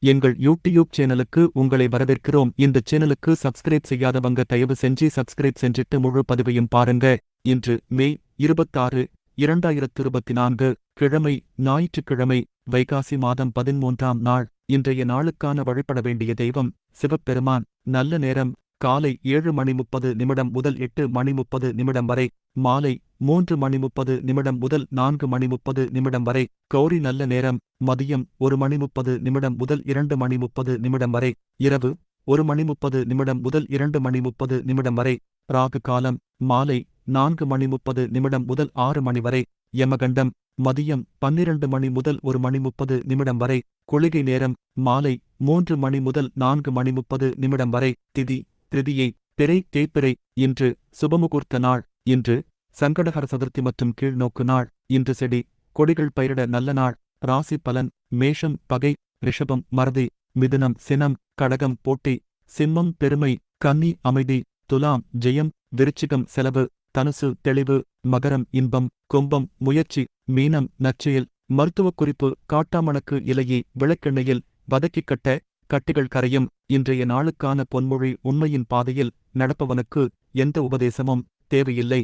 எங்கள் யூடியூப் சேனலுக்கு உங்களை வரவேற்கிறோம். இந்த சேனலுக்கு சப்ஸ்கிரைப் செய்யாதவங்க தயவு செஞ்சு சப்ஸ்கிரைப் செஞ்சிட்டு முழு பதிவையும் பாருங்க. இன்று மே இருபத்தாறு இரண்டாயிரத்து இருபத்தி நான்கு கிழமை ஞாயிற்றுக்கிழமை வைகாசி மாதம் பதிமூன்றாம் நாள். இன்றைய நாளுக்கான வழிபட வேண்டிய தெய்வம் சிவபெருமான். நல்ல நேரம். காலை ஏழு மணி முப்பது நிமிடம் முதல் எட்டு மணி முப்பது நிமிடம் வரை மாலை மூன்று மணி முப்பது நிமிடம் முதல் நான்கு மணி முப்பது நிமிடம் வரை கௌரி நல்ல நேரம் மதியம் ஒரு மணி முப்பது நிமிடம் முதல் இரண்டு மணி முப்பது நிமிடம் வரை இரவு ஒரு மணி முப்பது நிமிடம் முதல் இரண்டு மணி முப்பது நிமிடம் வரை ராகு காலம் மாலை நான்கு மணி முப்பது நிமிடம் முதல் ஆறு மணி வரை யமகண்டம் மதியம் பன்னிரண்டு மணி முதல் ஒரு மணி முப்பது நிமிடம் வரை கொளிகை நேரம் மாலை மூன்று மணி முதல் நான்கு மணி முப்பது நிமிடம் வரை திதி திருதியை பிறை தேய்பிறை இன்று சுபமுகூர்த்த நாள் இன்று சங்கடகர சதுர்த்தி மற்றும் கீழ்நோக்கு நாள் இன்று செடி கொடிகள் பயிரிட நல்ல நாள் ராசி பலன் மேஷம் பகை ரிஷபம் மறதி மிதுனம் சினம் கடகம் போட்டி சிம்மம் பெருமை கன்னி அமைதி துலாம் ஜெயம் விருச்சிகம் செலவு தனுசு தெளிவு மகரம் இன்பம் கும்பம் முயற்சி மீனம் நச்சையில் மருத்துவக் குறிப்பு காட்டாமணக்கு இலையை விளக்கெண்ணெயில் வதக்கிக் கட்ட கட்டிகள் கரையும் இன்றைய நாளுக்கான பொன்மொழி உண்மையின் பாதையில் நடப்பவனுக்கு எந்த உபதேசமும் தேவையில்லை.